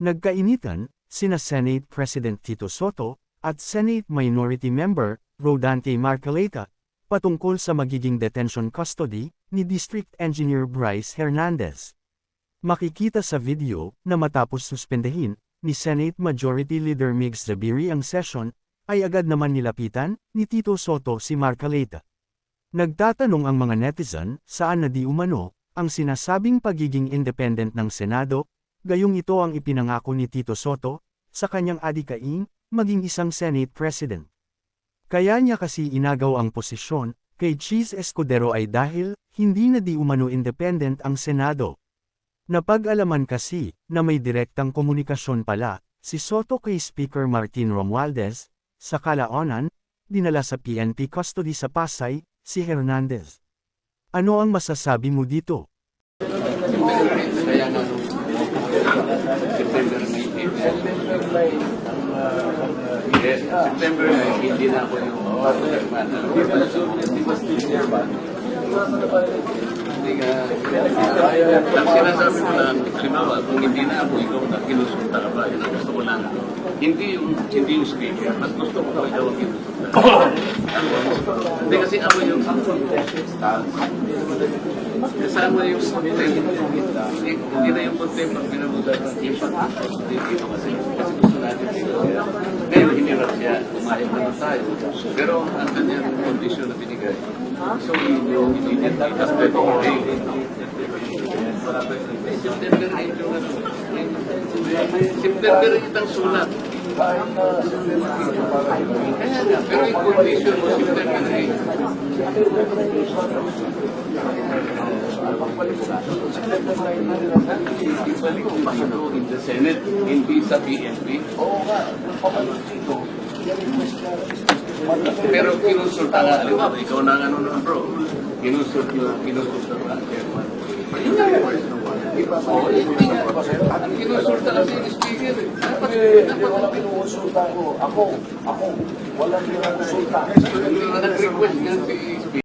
Nagkainitan, sina Senate President Tito Soto, at Senate Minority Member, Rodante Marcoleta, patungkol sa magiging detention custody, ni District Engineer Bryce Hernandez. Makikita sa video, na matapos suspendehin, ni Senate Majority Leader Migs Zabiri ang session, ay agad naman nilapitan, ni Tito Soto si Marcoleta. Nagtatanong ang mga netizen, saan na di umano, ang sinasabing pagiging independent ng Senado, gayong ito ang ipinangako ni Tito Soto, sa kanyang adikain, maging isang Senate President. Kaya niya kasi inagaw ang posisyon, kay Cheese Escudero ay dahil, hindi na di umano independent ang Senado. Napag-alaman kasi, na may direktang komunikasyon pala, si Soto kay Speaker Martin Romualdez, sa kalaonan, dinala sa PNP custody sa Pasay, si Hernandez. Ano ang masasabi mo dito? Kaya September 19. Yes, September 9, hindi na ako yung chairman. Hindi nga. Ang sinasabi ko lang, halimbawa, kung hindi na ako ikaw na kinusulta ka ba, yun ang gusto ko lang. Hindi yung, hindi yung speaker, mas gusto ko ang kinusulta. Hindi kasi ako yung kasama yung content. Hindi, hindi na yung content ang pinabutan ng impact dito kasi kasi gusto natin dito. Ngayon, hinirap siya. Umayag naman tayo. Pero ang kanyang condition na binigay. So, immediately after the hearing, September 8 yung. September 8 ang sulat. Kaya nga, pero yung condition mo September 8. Ibalik ko pa in the Senate, hindi sa PNP. Oo nga, Pero kinonsulta nga, halimbawa, ikaw na ano nun bro, kinonsulta, kinonsulta ka, chairman. Yun nga yung words ng one. Oo, hindi nga. Ang kinonsulta kasi yung speaker. Dapat, dapat, Walang pinukonsulta ko. Ako, ako, walang hindi nga nag-request nga si